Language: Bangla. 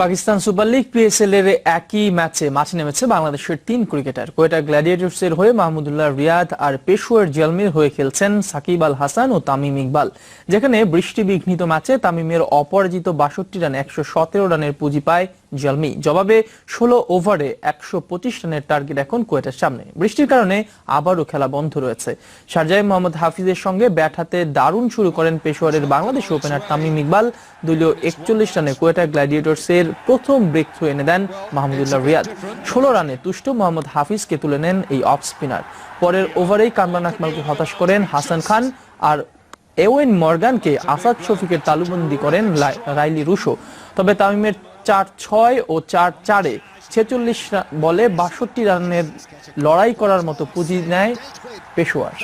পাকিস্তান সুপার লিগ পিএসএল এর একই ম্যাচে মাঠে নেমেছে বাংলাদেশের তিন ক্রিকেটার। কোয়েটা গ্ল্যাডিয়েটর্স এর হয়ে মাহমুদুল্লাহ রিয়াদ আর পেশোয়ার জলমির হয়ে খেলছেন সাকিব আল হাসান ও তামিম ইকবাল। যেখানে বৃষ্টি বিঘ্নিত ম্যাচে তামিমের অপরাজিত বাষট্টি রান, একশো সতেরো রানের পুঁজি পায় জলমি জবাবে ষোলো ওভারে একশো পঁচিশ রানের টার্গেট এখন কোয়েটার সামনে। বৃষ্টির কারণে আবারও খেলা বন্ধ রয়েছে। শারজাই মোহাম্মদ হাফিজের সঙ্গে ব্যাট হাতে দারুণ শুরু করেন পেশোয়ারের বাংলাদেশ ওপেনার তামিম ইকবাল। দলীয় একচল্লিশ রানে কোয়েটা গ্ল্যাডিয়েটর্স এর প্রথম ব্রেক থ্রু এনে দেন মাহমুদুল্লাহ রিয়াদ। ষোলো রানে তুষ্ট মোহাম্মদ হাফিজকে তুলে নেন এই অফ স্পিনার। পরের ওভারেই কামরান আকমালকে হতাশ করেন হাসান খান আর এওয়েন মর্গানকে আসাদ শফিকের তালুবন্দি করেন রাইলি রুশো। তবে তামিমের চার ছয় ও চার চারে ছেচল্লিশ বলে বাষট্টি রানের লড়াই করার মতো পুঁজি নেয় পেশোয়ার।